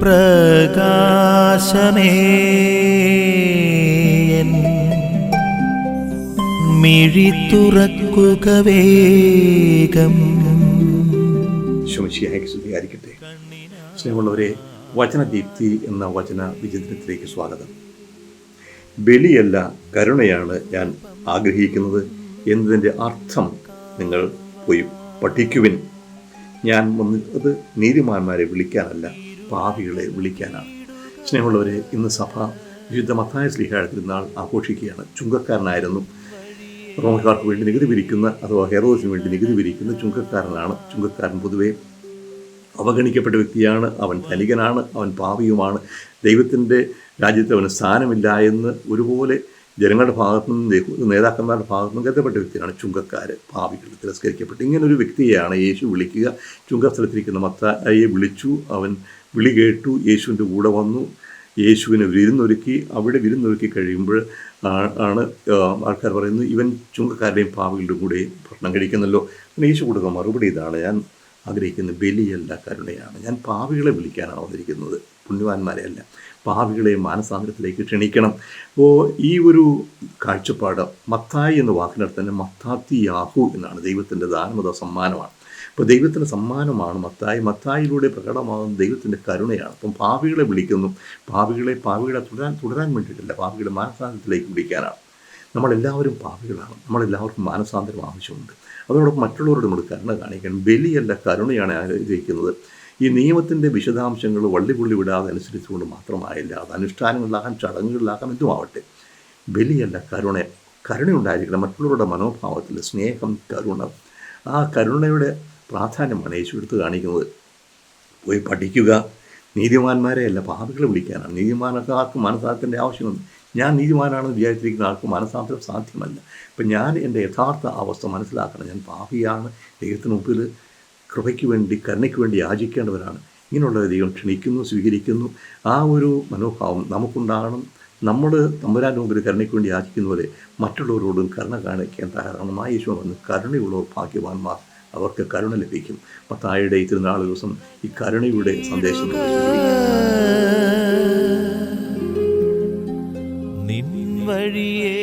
പ്രകാശമേ. മിഴി തുറക്കുക വേഗം. ശുമശിയായി സ്തുതിയായിരിക്കട്ടെ. സ്നേഹമുള്ളവരെ വചനദീപ്തി എന്ന വചന വിചിത്രത്തിലേക്ക് സ്വാഗതം. ബലിയല്ല കരുണയാണ് ഞാൻ ആഗ്രഹിക്കുന്നത് എന്നതിന്റെ അർത്ഥം നിങ്ങൾ പോയി പഠിക്കുവിൻ. ഞാൻ വന്നത് നീതിമാന്മാരെ വിളിക്കാനല്ല. പാപികളെ വിളിക്കാനാണ്. സ്നേഹമുള്ളവരെ ഇന്ന് സഭ വിശുദ്ധ മത്തായ സ്ലിഹായ തിരുനാൾ ആഘോഷിക്കുകയാണ്. ചുങ്കക്കാരനായിരുന്നു. റോമക്കാർക്ക് വേണ്ടി നികുതി പിരിക്കുന്ന അഥവാ ഹെറോസിന് വേണ്ടി നികുതി പിരിക്കുന്ന ചുങ്കക്കാരനാണ്. ചുങ്കക്കാരൻ പൊതുവെ അവഗണിക്കപ്പെട്ട വ്യക്തിയാണ്. അവൻ ധനികനാണ്. അവൻ പാപിയുമാണ്. ദൈവത്തിന്റെ രാജ്യത്ത് അവന് സ്ഥാനമില്ല എന്ന് ഒരുപോലെ ജനങ്ങളുടെ ഭാഗത്തു നിന്നും നേതാക്കന്മാരുടെ ഭാഗത്തു നിന്നും കരുതപ്പെട്ട വ്യക്തിയാണ് ചുങ്കക്കാർ പാപികൾ തിരസ്കരിക്കപ്പെട്ടു. ഇങ്ങനൊരു വ്യക്തിയെയാണ് യേശു വിളിക്കുക. ചുങ്കസ്ഥലത്തിരിക്കുന്ന മത്തായെ വിളിച്ചു. അവൻ വിളി കേട്ടു യേശുവിന്റെ കൂടെ വന്നു. യേശുവിനെ വിരുന്നൊരുക്കി അവിടെ വിരുന്നൊരുക്കി കഴിയുമ്പോൾ ആണ് ആൾക്കാർ പറയുന്നത് ഇവൻ ചുങ്കക്കാരുടെയും പാവകളുടെയും കൂടെ ഭക്ഷണം കഴിക്കുന്നല്ലോ. അങ്ങനെ യേശു കൊടുക്കുന്ന മറുപടി ഇതാണ്. ഞാൻ ആഗ്രഹിക്കുന്ന ബലിയല്ല കരുണയാണ് ഞാൻ പാവികളെ വിളിക്കാനാണ് വന്നിരിക്കുന്നത്. പുണ്യവാന്മാരെ അല്ല. പാവികളെ മാനസാന്തരത്തിലേക്ക് ക്ഷണിക്കണം. അപ്പോൾ ഈ ഒരു കാഴ്ചപ്പാട് മത്തായി എന്ന വാക്കിനടുത്ത് തന്നെ മത്താത്തി യാഹു എന്നാണ് ദൈവത്തിന്റെ ദാനമത സമ്മാനമാണ്. അപ്പോൾ ദൈവത്തിന്റെ സമ്മാനമാണ്. മത്തായി മത്തായിലൂടെ പ്രകടമാകുന്ന ദൈവത്തിന്റെ കരുണയാണ്. അപ്പം പാവികളെ വിളിക്കുന്നു. പാവികളെ പാവികളെ തുടരാൻ തുടരാൻ വേണ്ടിയിട്ടില്ല. പാവികളെ മാനസാന്തരത്തിലേക്ക് വിളിക്കാനാണ്. നമ്മളെല്ലാവരും പാവികളാണ് നമ്മളെല്ലാവർക്കും മാനസാന്തരം ആവശ്യമുണ്ട്. അതോടൊപ്പം മറ്റുള്ളവരോട് നമ്മൾ കരുണ കാണിക്കണം. ബലിയല്ല കരുണയാണ് ആഗ്രഹിക്കുന്നത് ഈ നിയമത്തിന്റെ വിശദാംശങ്ങൾ വള്ളിപുള്ളി വിടാതെ അനുസരിച്ചുകൊണ്ട് മാത്രമായില്ല. അത് അനുഷ്ഠാനങ്ങളിലാകാം ചടങ്ങുകളിലാകാം എന്തുമാവട്ടെ. ബലിയല്ല കരുണ. കരുണയുണ്ടായിരിക്കണം. മറ്റുള്ളവരുടെ മനോഭാവത്തിൽ സ്നേഹം കരുണ. ആ കരുണയുടെ പ്രാധാന്യമാണ് യേശു എടുത്ത് കാണിക്കുന്നത്. പോയി പഠിക്കുക. നീതിമാന്മാരെ അല്ല പാപികളെ വിളിക്കാനാണ്. നീതിമാനൊക്കെ ആർക്കും മനസ്സാക്കേണ്ട ആവശ്യമുണ്ട്? ഞാൻ നീതിമാനാണെന്ന് വിചാരിച്ചിരിക്കുന്ന ആൾക്ക് മനസ്സാന്തരം സാധ്യമല്ല. അപ്പം ഞാൻ എന്റെ യഥാർത്ഥ അവസ്ഥ മനസ്സിലാക്കണം. ഞാൻ പാപിയാണ്. ദൈവത്തിന് മുമ്പിൽ കൃപയ്ക്ക് വേണ്ടി കരുണയ്ക്ക് വേണ്ടി യാചിക്കേണ്ടവരാണ്. ഇങ്ങനെയുള്ള ദൈവം ക്ഷണിക്കുന്നു സ്വീകരിക്കുന്നു. ആ ഒരു മനോഭാവം നമുക്കുണ്ടാകണം. നമ്മൾ തമ്പുരാന്റെ മുമ്പിൽ കരുണയ്ക്ക് വേണ്ടി യാചിക്കുന്ന പോലെ മറ്റുള്ളവരോടും കരുണ കാണിക്കാൻ തയ്യാറാണ് മായേശ്വരം യേശു വന്ന് കരുണയുള്ളവർ ഭാഗ്യവാന്മാർ അവർക്ക് കരുണ ലഭിക്കും. മത്തായുടെ ഈ തിരുനാൾ ദിവസം ഈ കരുണയുടെ സന്ദേശം നിൻ വഴിയേ